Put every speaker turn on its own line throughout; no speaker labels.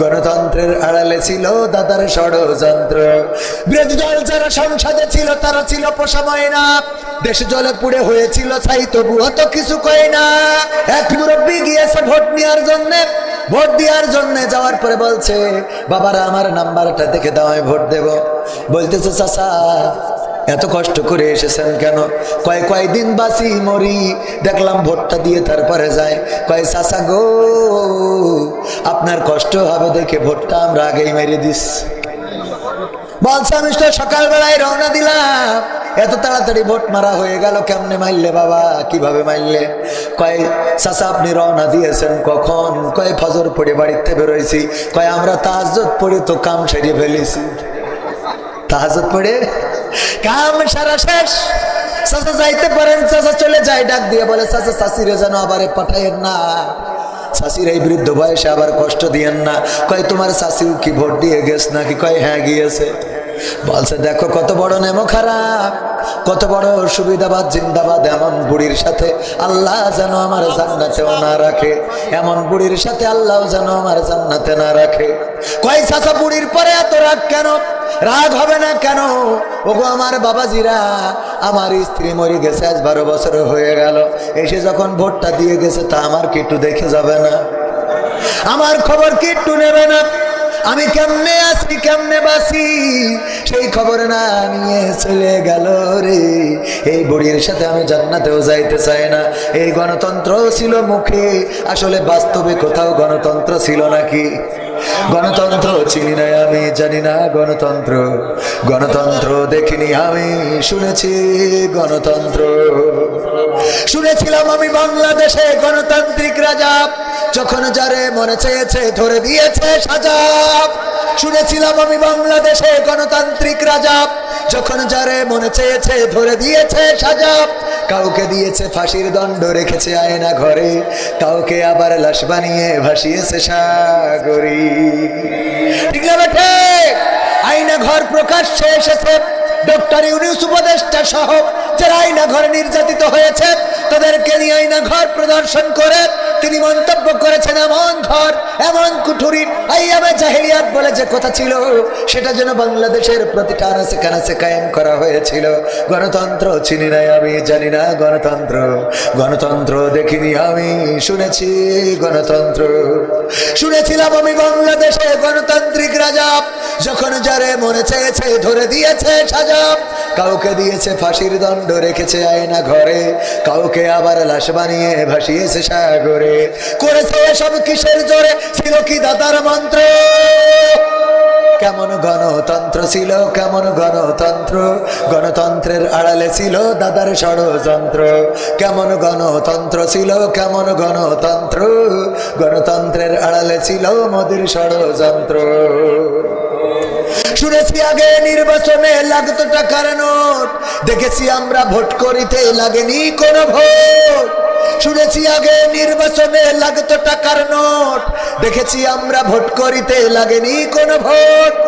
গণতন্ত্রের আড়ালে ছিল দাদার ষড়যন্ত্র। বিরোধী দল যারা সংসদে ছিল, তারা ছিল পোষা না দেশ জলে পুড়ে হয়েছিল ছাই তবুও তো কিছু কয় না। এক মুরব্বী গিয়েছে ভোট নেওয়ার জন্য। ভোট দেওয়ার জন্য যাওয়ার পরে বলছে, বাবারা, আমার নাম্বারটা দেখে দাও, আমি ভোট দেব। বলতেছে চাষা এত কষ্ট করে এসেছেন কেন? কয় দিন বাসি মরি, দেখলাম ভোটটা দিয়ে তারপরে যায়। কয় চাষা গো, আপনার কষ্ট হবে দেখে ভোটটা আমরা আগেই মেরে দিস। বলছে, আমি তো সকালবেলায় রওনা দিলাম। এত তাড়াতাড়ি ভোট মারা হয়ে গেল, কেমনে মারলে বাবা? কীভাবে মারলে কয় চাষা আপনি রওনা দিয়েছেন কখন? কয়, ফজর পড়ে বাড়িতে বেরোইছি। কয়, আমরা তাহাজত পড়ে তো কাম সেরে ফেলেছি। তাহাজত পড়ে? কাম সারা শেষ। চাচা যাইতে পারেন, চাচা চলে যায়, ডাক দিয়ে বলে, চাচা চাষিরে যেন আবার পাঠায়েন না। শাশির এই বৃদ্ধ বয়সে আবার কষ্ট দিয়েন না। কয়, তোমার শাশিও কি ভোট দিয়ে গেছ নাকি? কয় হ্যাঁ গিয়েছে। বলছে, দেখো কত বড় নেমো খারাপ। কত বড় সুবিধাবাদ, জিন্দাবাদ এমন বুড়ির সাথে আল্লাহ যেন আমার জান্নাতেও না রাখে। এমন বুড়ির সাথে আল্লাহ যেন আমার জান্নাতে না রাখে। কয় চাচা, বুড়ির পরে এত রাগ কেন? রাগ হবে না কেন? ওগো আমার বাবাজিরা, আমার স্ত্রী মরে গেছে, আজ বারো বছর হয়ে গেল। এসে যখন ভোটটা দিয়ে গেছে, তা আমার কি একটু দেখে যাবে না? আমার খবর কি একটু নেবে না? আমি কেমনে আছি, কেমনে বাসি সেই খবর না নিয়ে চলে গেল রে। এই বুড়ির সাথে আমি জান্নাতেও যাইতে চাই না। এই গণতন্ত্র ছিল মুখে, আসলে বাস্তবে কোথাও গণতন্ত্র ছিল নাকি? গণতন্ত্র চিনি না আমি, জানি না গণতন্ত্র। গণতন্ত্র দেখিনি আমি, শুনেছি গণতন্ত্র। শুনেছিলাম আমি বাংলাদেশে গণতান্ত্রিক রাজা। যখন যারে মনে চেয়েছে, ধরে দিয়েছে সাজা। শুনেছিলাম আমি বাংলাদেশে গণতান্ত্রিক রাজা। যখন যারে মনে চেয়েছে, ধরে দিয়েছে সাজা। কাউকে দিয়েছে ফাঁসির দণ্ড, রেখেছে আয়না ঘরে। কাউকে আবার লাশ বানিয়ে ভাসিয়েছে সাগরি। আয়না ঘর প্রকাশ্যে এসেছে। ডক্টর ইউনিস উপদেষ্টা সহ যারা আয়না ঘরে নির্যাতিত হয়েছে, তাদেরকে নিয়ে আয়না ঘর প্রদর্শন করে। তিনি মন্তব্য করেছেন, এমন ঘর, এমন কুঠুরি, আইয়ামে বলে যে কথা ছিল, সেটা যেন বাংলাদেশের প্রতিটা আনাসে কানাসে কায়েম করা হয়েছিল। গণতন্ত্র চিনি নাই আমি, জানি না গণতন্ত্র। গণতন্ত্র দেখিনি আমি, শুনেছি গণতন্ত্র। শুনেছিলাম আমি বাংলাদেশে গণতান্ত্রিক রাজা, যখন যারে মনে চেয়েছে ধরে দিয়েছে সাজা কাউকে দিয়েছে ফাঁসির দণ্ড রেখেছে আয়না ঘরে, কাউকে আবার লাশ বানিয়ে ভাসিয়েছে সাগরে। করেছে এসব কিসের জোরে? ছিল কি দাদার মন্ত্র? কেমন গণতন্ত্র ছিল, কেমন গণতন্ত্র? গণতন্ত্রের আড়ালে ছিল দাদার ষড়যন্ত্র। কেমন গণতন্ত্র ছিল, কেমন গণতন্ত্র? গণতন্ত্রের আড়ালে ছিল মোদির ষড়যন্ত্র। শুনেছি আগে নির্বাচনে লাগতো টাকার নোট। দেখেছি আমরা ভোট করিতে লাগেনি কোনো ভোট। শুনেছি আগে নির্বাচনে লাগতো টাকার নোট। দেখেছি আমরা ভোট করিতে লাগেনি কোনো ভোট।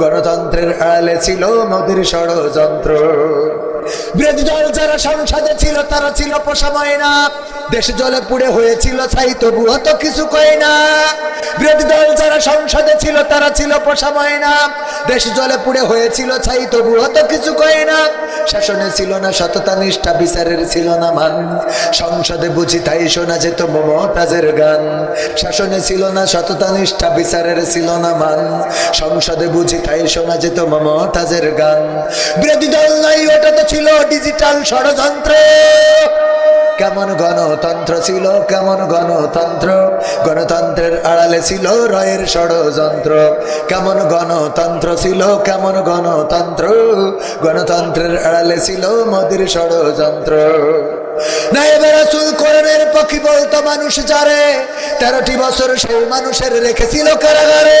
গণতন্ত্রের আড়ালে ছিল মোদির ষড়যন্ত্র। বিরোধী দল যারা সংসদে ছিল, তারা ছিল না জলে পুড়ে হয়েছিল, ছাই কিছু কয় না। বিরোধী দল যারা সংসদে ছিল, তারা ছিল না দেশ জলে পুড়ে হয়েছিল, ছাই কিছু কয় না। শাসনে ছিল না সততা, নিষ্ঠা, বিচারের ছিল না মান। সংসদে বুঝি তাই শোনা যেত মমতাজের গান। শাসনে ছিল না সততা, নিষ্ঠা, বিচারের ছিল না মান। সংসদে বুঝি তাই শোনা যেত মমতাজের গান। বিরোধী দল নাই, ওটা তো ছিল ডিজিটাল ষড়যন্ত্র। কেমন গণতন্ত্র ছিল, কেমন গণতন্ত্র? গণতন্ত্রের আড়ালে ছিল রয়ের ষড়যন্ত্র। কেমন গণতন্ত্র ছিল, কেমন গণতন্ত্র? গণতন্ত্রের আড়ালে ছিল মোদির ষড়যন্ত্র। পক্ষী বলতো মানুষ যারে? তেরোটি বছর সেই মানুষের রেখেছিল কারাগারে।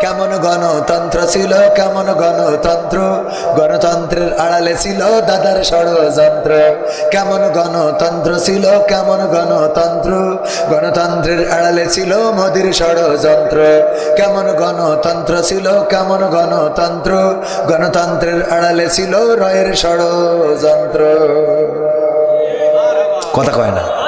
কেমন গণতন্ত্র ছিল, কেমন গণতন্ত্র? গণতন্ত্রের আড়ালে ছিল দাদার ষড়যন্ত্র। কেমন গণতন্ত্র ছিল, কেমন গণতন্ত্র? গণতন্ত্রের আড়ালে ছিল মোদির ষড়যন্ত্র। কেমন গণতন্ত্র ছিল, কেমন গণতন্ত্র? গণতন্ত্রের আড়ালে ছিল রয়ের ষড়যন্ত্র। কথা কয় না।